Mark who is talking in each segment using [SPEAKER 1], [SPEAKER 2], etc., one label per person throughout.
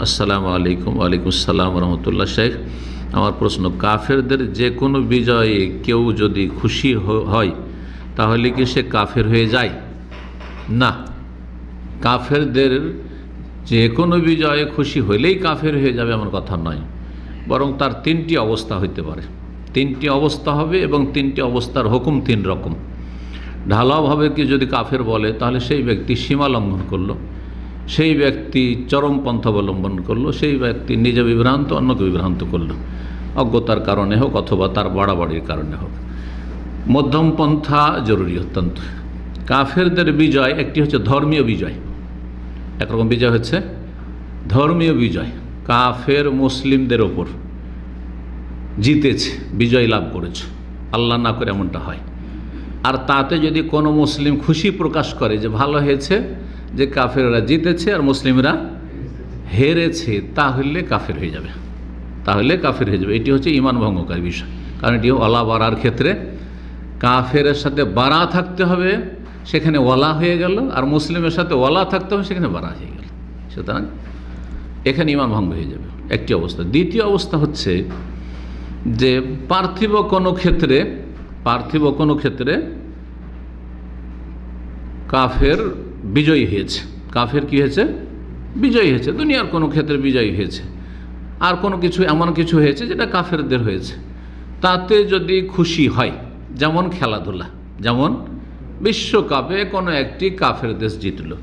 [SPEAKER 1] আসসালামু আলাইকুম, ওয়ালাইকুম আসসালাম রহমতুল্লাহ শেখ। আমার প্রশ্ন, কাফেরদের যে কোনো বিজয়ে কেউ যদি খুশি হয়, তাহলে কি সে কাফের হয়ে যায়? না। কাফেরদের যে কোনো বিজয়ে খুশি হইলেই কাফের হয়ে যাবে এমন কথা নয়। বরং তার তিনটি অবস্থা হইতে পারে। তিনটি অবস্থা হবে এবং তিনটি অবস্থার হুকুম তিন রকম। ঢালাওভাবে কি যদি কাফের বলে, তাহলে সেই ব্যক্তি সীমা লঙ্ঘন করল। সেই ব্যক্তি চরম পন্থা অবলম্বন করল, সেই ব্যক্তি নিজে বিভ্রান্ত অন্যকে বিভ্রান্ত করল। অজ্ঞতার কারণে হোক অথবা তার বাড়াবাড়ির কারণে হোক। মধ্যম পন্থা জরুরি অত্যন্ত। কাফেরদের বিজয় একটি হচ্ছে ধর্মীয় বিজয়। একরকম বিজয় হচ্ছে ধর্মীয় বিজয়। কাফের মুসলিমদের ওপর জিতেছে, বিজয় লাভ করেছে। আল্লাহ না করে এমনটা হয়। আর তাতে যদি কোনো মুসলিম খুশি প্রকাশ করে যে ভালো হয়েছে যে কাফেররা জিতেছে আর মুসলিমরা হেরেছে, তাহলে কাফের হয়ে যাবে। তাহলে কাফের হয়ে যাবে। এটি হচ্ছে ইমান ভঙ্গকারী বিষয়। কারণ এটি ওলা বাড়ার ক্ষেত্রে কাফেরের সাথে বাড়া থাকতে হবে, সেখানে ওয়ালা হয়ে গেল, আর মুসলিমের সাথে ওয়ালা থাকতে হবে, সেখানে বাড়া হয়ে গেল। সুতরাং এখানে ইমান ভঙ্গ হয়ে যাবে। একটি অবস্থা। দ্বিতীয় অবস্থা হচ্ছে যে পার্থিব কোনো ক্ষেত্রে, পার্থিব কোনো ক্ষেত্রে কাফের বিজয়ী হয়েছে। কাফের কি হয়েছে? বিজয়ী হয়েছে। দুনিয়ার কোনো ক্ষেত্রে বিজয়ী হয়েছে। আর কোনো কিছু, এমন কিছু হয়েছে যেটা কাফেরদের হয়েছে। তাতে যদি খুশি হয়, যেমন খেলাধুলা, যেমন বিশ্বকাপে কোনো একটি কাফের দেশ জিতল,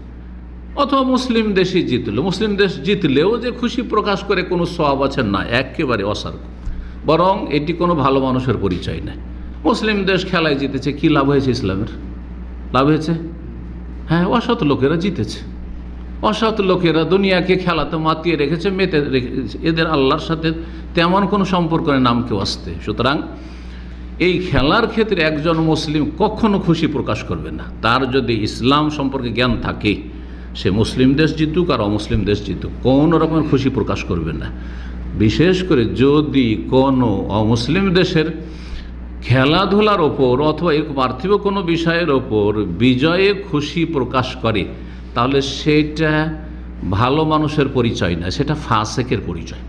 [SPEAKER 1] অথবা মুসলিম দেশই জিতলো। মুসলিম দেশ জিতলেও যে খুশি প্রকাশ করে কোনো সব আছে না, একেবারে অসার্গ বরং এটি কোনো ভালো মানুষের পরিচয় নয়। মুসলিম দেশ খেলায় জিতেছে, কি লাভ হয়েছে ইসলামের? লাভ হয়েছে? হ্যাঁ অসৎ লোকেরা জিতেছে। অসৎ লোকেরা দুনিয়াকে খেলাতে মাতিয়ে রেখেছে, মেতে রেখেছে। এদের আল্লাহর সাথে তেমন কোনো সম্পর্ক নেই নাম কেউ আসতে। সুতরাং এই খেলার ক্ষেত্রে একজন মুসলিম কখনো খুশি প্রকাশ করবে না। তার যদি ইসলাম সম্পর্কে জ্ঞান থাকে, সে মুসলিম দেশ জিতুক আর অমুসলিম দেশ জিতুক, কোনো রকমের খুশি প্রকাশ করবে না। বিশেষ করে যদি কোনো অমুসলিম দেশের খেলাধুলার ওপর অথবা এরকম পার্থিব কোনো বিষয়ের ওপর বিজয়ে খুশি প্রকাশ করে, তাহলে সেটা ভালো মানুষের পরিচয় না, সেটা ফাঁসেকের পরিচয়।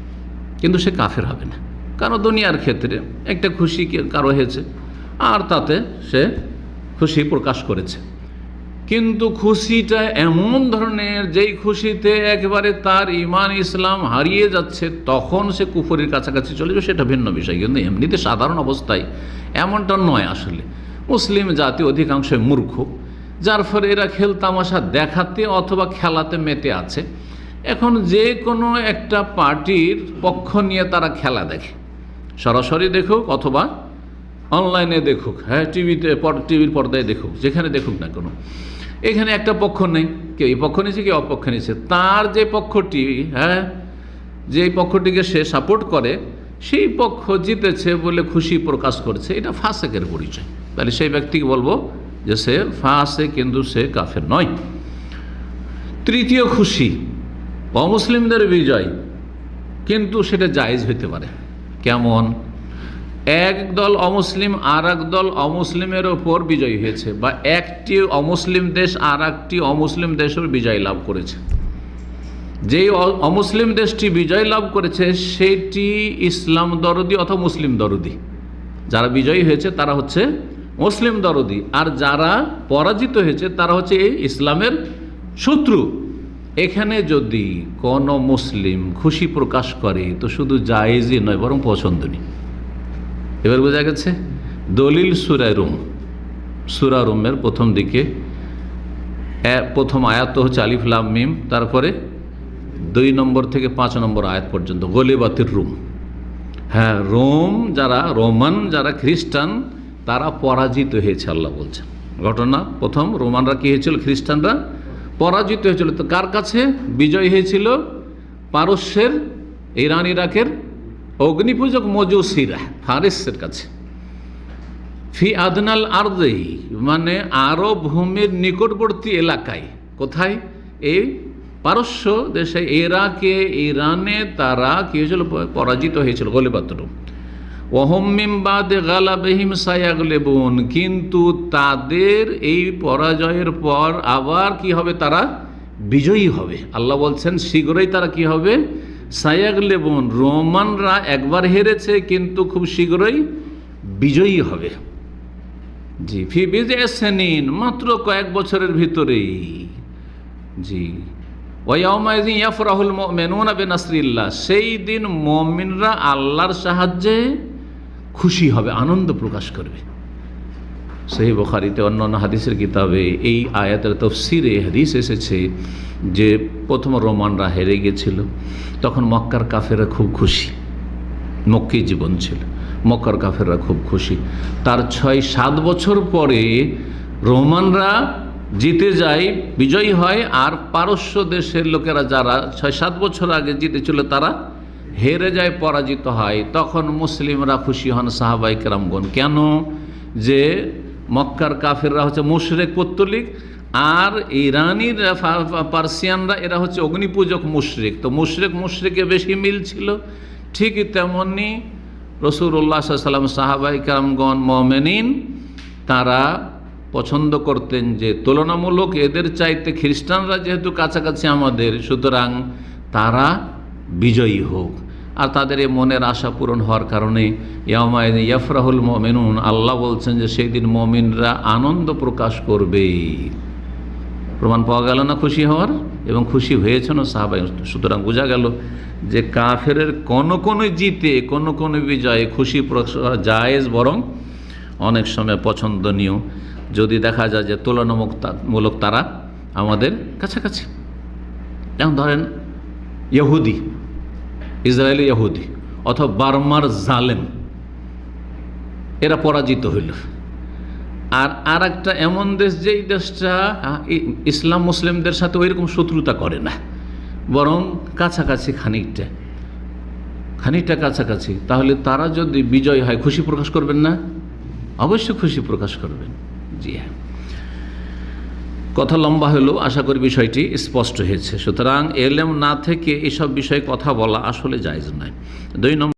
[SPEAKER 1] কিন্তু সে কাফের হবে না। কারণ দুনিয়ার ক্ষেত্রে একটা খুশি কারও হয়েছে, আর তাতে সে খুশি প্রকাশ করেছে। কিন্তু খুশিটা এমন ধরনের, যেই খুশিতে একবারে তার ইমান ইসলাম হারিয়ে যাচ্ছে, তখন সে কুফরির কাছাকাছি চলে যাবে, সেটা ভিন্ন বিষয়। কিন্তু এমনিতে সাধারণ অবস্থায় এমনটা নয় আসলে। মুসলিম জাতি অধিকাংশই মূর্খ, যার ফলে এরা খেল তামাশা দেখাতে অথবা খেলাতে মেতে আছে। এখন যে কোনো একটা পার্টির পক্ষ নিয়ে তারা খেলা দেখে। সরাসরি দেখুক অথবা অনলাইনে দেখুক হ্যাঁ টিভিতে টিভির পর্দায় দেখুক, যেখানে দেখুক না কোনো। এখানে একটা পক্ষ নেই। কেউ এই পক্ষ নিয়েছে কেউ অপক্ষ নিয়েছে তার যে পক্ষটি হ্যাঁ যে পক্ষটিকে সে সাপোর্ট করে, সেই পক্ষ জিতেছে বলে খুশি প্রকাশ করছে। এটা ফাসেকের পরিচয়। তাহলে সেই ব্যক্তিকে বলব যে সে ফাঁসে কিন্তু সে কাফের নয়। তৃতীয় খুশি, অমুসলিমদের বিজয়, কিন্তু সেটা জায়েজ হইতে পারে। কেমন? এক দল অমুসলিম আর দল অমুসলিমের ওপর বিজয়ী হয়েছে বা একটি অমুসলিম দেশ আর একটি অমুসলিম দেশের বিজয় লাভ করেছে। যেই অমুসলিম দেশটি বিজয় লাভ করেছে সেটি ইসলাম দরদি অথবা মুসলিম দরদি। যারা বিজয়ী হয়েছে, তারা হচ্ছে মুসলিম দরদি। আর যারা পরাজিত হয়েছে, তারা হচ্ছে এই ইসলামের শত্রু। এখানে যদি কোনো মুসলিম খুশি প্রকাশ করে, তো শুধু জায়েজই নয়, বরং পছন্দনীয়। এবার বোঝা গেছে, দলিল সুরায় রুম। সুরা রুমের প্রথম দিকে প্রথম আয়াত হচ্ছে আলিফ লাম মিম, তারপরে দুই নম্বর থেকে পাঁচ নম্বর আয়াত পর্যন্ত, গলিবাতির রুম। হ্যাঁ রোম যারা, রোমান যারা খ্রিস্টান, তারা পরাজিত হয়েছে, আল্লাহ বলছেন। ঘটনা প্রথম, রোমানরা কী হয়েছিল? খ্রিস্টানরা পরাজিত হয়েছিল। তো কার কাছে? বিজয় হয়েছিল পারস্যের, ইরান, ইরাকের অগ্নিপূজক মজুসিরা, ফারিসের কাছে। ফি আদনাল আর্দেই মানে আরব ভূমির নিকটবর্তী এলাকায়। কোথায়? এই পারস্য দেশে এরাকে ইরানে তারা কি হয়েছিল? পরাজিত হয়েছিল গলিবাতরুম ওহমিমবাদে গালাবেহিম সায়াগলেবুন, কিন্তু তাদের এই পরাজয়ের পর আবার কি হবে তারা? বিজয়ী হবে। আল্লাহ বলছেন, শীঘ্রই তারা কি হবে? সায়াগ লেবন রোমানরা একবার হেরেছে, কিন্তু খুব শীঘ্রই বিজয়ী হবে। জি, ফি বিজয় সেনিন মাত্র কয়েক বছরের ভিতরেই। জি ওয়াউমাইজিন মেনুনা বিন নাসরিল্লাহ সেই দিন মমিনরা আল্লাহর সাহায্যে খুশি হবে, আনন্দ প্রকাশ করবে। সেই বোখারিতে অন্য অন্য হাদিসের কিতাবে এই আয়াতের তফসিরে হাদিস এসেছে যে প্রথম রোমানরা হেরে গেছিল, তখন মক্কার কাফেরা খুব খুশি। মক্কি জীবন ছিল, মক্কার কাফেররা খুব খুশি। তার ছয়, সাত বছর পরে রোমানরা জিতে যায়, বিজয়ী হয়, আর পারস্য দেশের লোকেরা যারা ছয়, সাত বছর আগে জিতেছিল তারা হেরে যায়, পরাজিত হয়। তখন মুসলিমরা খুশি হন সাহাবাই কেরামগণ। কেন? যে মক্কার কাফেররা হচ্ছে মুশরেক পত্তলিক আর ইরানির পার্সিয়ানরা, এরা হচ্ছে অগ্নিপূজক মুশরিক। তো মুশরেক মুশরেকে বেশি মিল ছিল। ঠিকই তেমনি রসুল্লাহ সাল্লাম সাহাবাই কামগণ মমেনিন, তারা পছন্দ করতেন যে তুলনামূলক এদের চাইতে খ্রিস্টানরা যেহেতু কাছাকাছি আমাদের, সুতরাং তারা বিজয়ী হোক। আর তাদের এই মনের আশা পূরণ হওয়ার কারণে ইয়ামায়ন ইয়াফরাহুল মমিনুন, আল্লাহ বলছেন যে সেই দিন মমিনরা আনন্দ প্রকাশ করবে। প্রমাণ পাওয়া গেল না খুশি হওয়ার? এবং খুশি হয়েছেন সাহাবাই, সুতরাং বোঝা গেল যে কাফের কোন কোন জিতে, কোন কোন বিজয়ে খুশি জায়েজ বরং অনেক সময় পছন্দনীয়। যদি দেখা যায় যে তুলনামূলক তারা আমাদের কাছাকাছি। যেমন ধরেন ইহুদি ইসরায়েলি ইহুদি অথবা বার্মার জালেম, এরা পরাজিত হইল। আর আর একটা এমন দেশ যেই দেশটা ইসলাম মুসলিমদের সাথে ওইরকম শত্রুতা করে না, বরং কাছাকাছি খানিকটা খানিকটা কাছাকাছি। তাহলে তারা যদি বিজয় হয়, খুশি প্রকাশ করবেন না? অবশ্যই খুশি প্রকাশ করবেন। জি হ্যাঁ। কথা লম্বা হলেও আশা করি বিষয়টি স্পষ্ট হয়েছে। সুতরাং এলএম না থেকে এসব বিষয়ে কথা বলা আসলে জায়জ নয়। দুই নম্বর